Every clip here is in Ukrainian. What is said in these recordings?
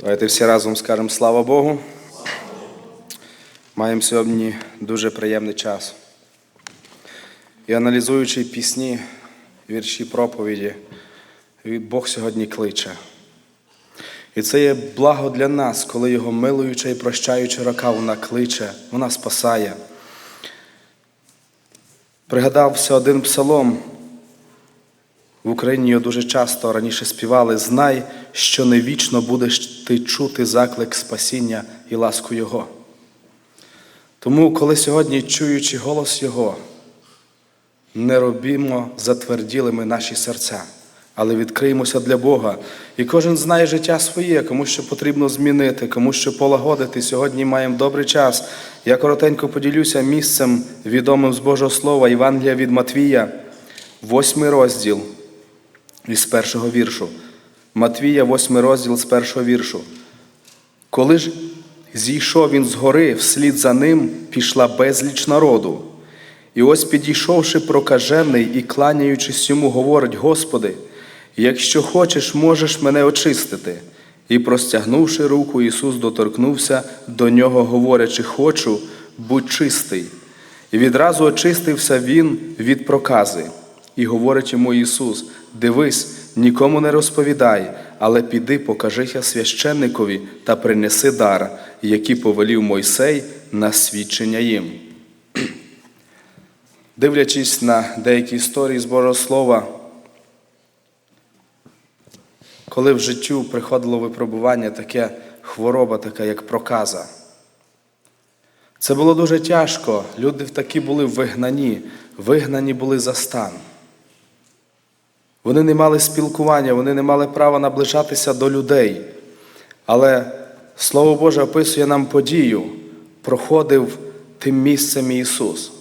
Давайте всі разом скажемо слава Богу. Маємо сьогодні дуже приємний час. І аналізуючи пісні, вірші проповіді, Бог сьогодні кличе. І це є благо для нас, коли Його милуюча і прощаюча рука вона кличе, вона спасає. Пригадався один псалом. В Україні його дуже часто раніше співали Знай, що не вічно будеш ти чути заклик спасіння і ласку Його. Тому, коли сьогодні, чуючи голос Його, не робімо затверділими наші серця, але відкриємося для Бога. І кожен знає життя своє, кому що потрібно змінити, кому що полагодити. Сьогодні маємо добрий час. Я коротенько поділюся місцем, відомим з Божого Слова, Євангелія від Матвія, восьмий розділ із першого віршу. Матвія, восьмий розділ з першого віршу. Коли ж зійшов він з гори, вслід за ним пішла безліч народу. І ось підійшовши прокажений і кланяючись йому, говорить: Господи, якщо хочеш, можеш мене очистити. І, простягнувши руку, Ісус доторкнувся до нього, говорячи, хочу, будь чистий. І відразу очистився він від прокази. І говорить йому Ісус: Дивись, нікому не розповідай, але піди, покажися священникові та принеси дар, який повелів Мойсей на свідчення їм. Дивлячись на деякі історії з Божого Слова, коли в життю приходило випробування, таке хвороба, така як проказа. Це було дуже тяжко. Люди такі були вигнані, вигнані були за стан. Вони не мали спілкування, вони не мали права наближатися до людей. Але Слово Боже описує нам подію, проходив тим місцем Ісус.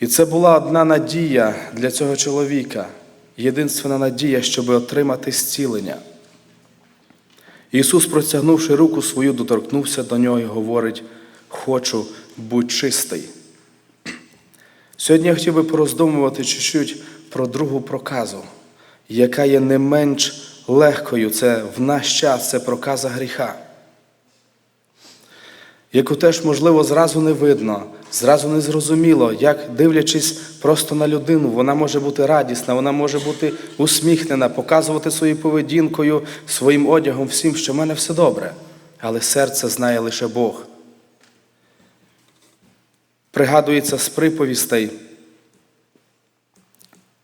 І це була одна надія для цього чоловіка, єдинственна надія, щоб отримати зцілення. Ісус, протягнувши руку свою, доторкнувся до нього і говорить: Хочу, будь чистий. Сьогодні я хотів би пороздумувати чуть-чуть про другу проказу, яка є не менш легкою. Це в наш час це проказа гріха, яку теж, можливо, зразу не видно, зразу не зрозуміло, як дивлячись просто на людину, вона може бути радісна, вона може бути усміхнена, показувати своєю поведінкою, своїм одягом, всім, що в мене все добре. Але серце знає лише Бог. Пригадується з приповістей.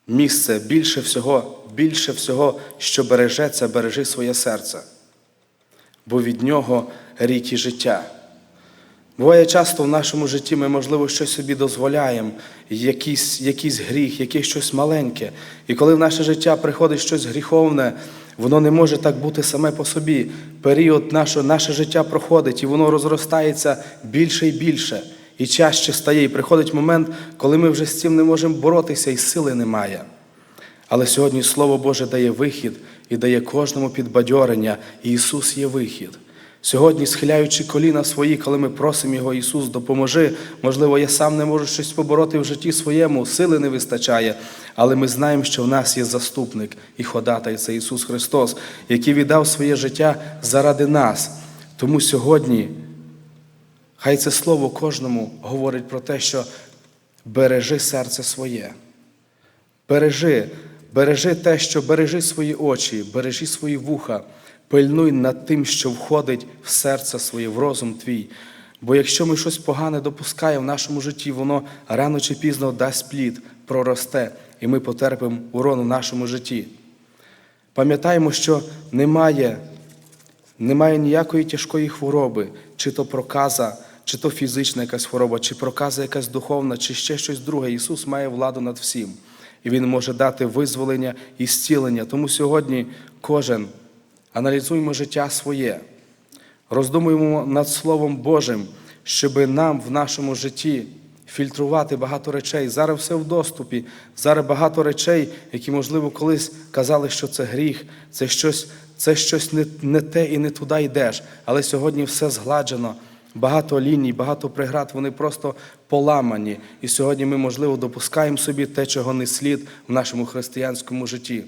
Місце більше всього, більше всього, що бережеться, бережи своє серце, бо від нього рік і життя. Буває часто в нашому житті ми, можливо, щось собі дозволяємо, якийсь, якийсь гріх, якесь щось маленьке. І коли в наше життя приходить щось гріховне, воно не може так бути саме по собі. Період наше, наше життя проходить, і воно розростається більше і більше, і чаще стає. І приходить момент, коли ми вже з цим не можемо боротися, і сили немає. Але сьогодні Слово Боже дає вихід і дає кожному підбадьорення, і Ісус є вихід. Сьогодні, схиляючи коліна свої, коли ми просимо Його, Ісус, допоможи. Можливо, я сам не можу щось побороти в житті своєму, сили не вистачає, але ми знаємо, що в нас є заступник і ходатай це Ісус Христос, який віддав своє життя заради нас. Тому сьогодні, хай це слово кожному говорить про те, що бережи серце своє. Бережи, бережи те, що бережи свої очі, бережи свої вуха, пильнуй над тим, що входить в серце своє, в розум твій. Бо якщо ми щось погане допускаємо в нашому житті, воно рано чи пізно дасть плід, проросте, і ми потерпимо урон у нашому житті. Пам'ятаємо, що немає, немає ніякої тяжкої хвороби, чи то проказа, чи то фізична якась хвороба, чи проказа якась духовна, чи ще щось друге. Ісус має владу над всім. І Він може дати визволення і зцілення. Тому сьогодні кожен аналізуємо життя своє, роздумуємо над Словом Божим, щоб нам в нашому житті фільтрувати багато речей. Зараз все в доступі, зараз багато речей, які, можливо, колись казали, що це гріх, це щось, це щось не, не те і не туди йдеш. Але сьогодні все згладжено. Багато ліній, багато преград, вони просто поламані. І сьогодні ми, можливо, допускаємо собі те, чого не слід в нашому християнському житті.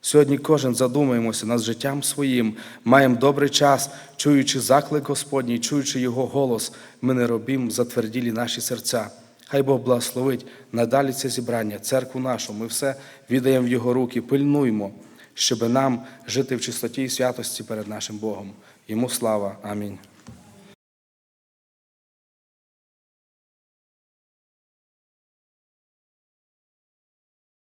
Сьогодні кожен задумаємося над життям своїм, маємо добрий час, чуючи заклик Господній, чуючи Його голос, ми не робимо затверділі наші серця. Хай Бог благословить надалі це зібрання, церкву нашу. Ми все віддаємо в Його руки, пильнуємо, щоб нам жити в чистоті і святості перед нашим Богом. Йому слава. Амінь.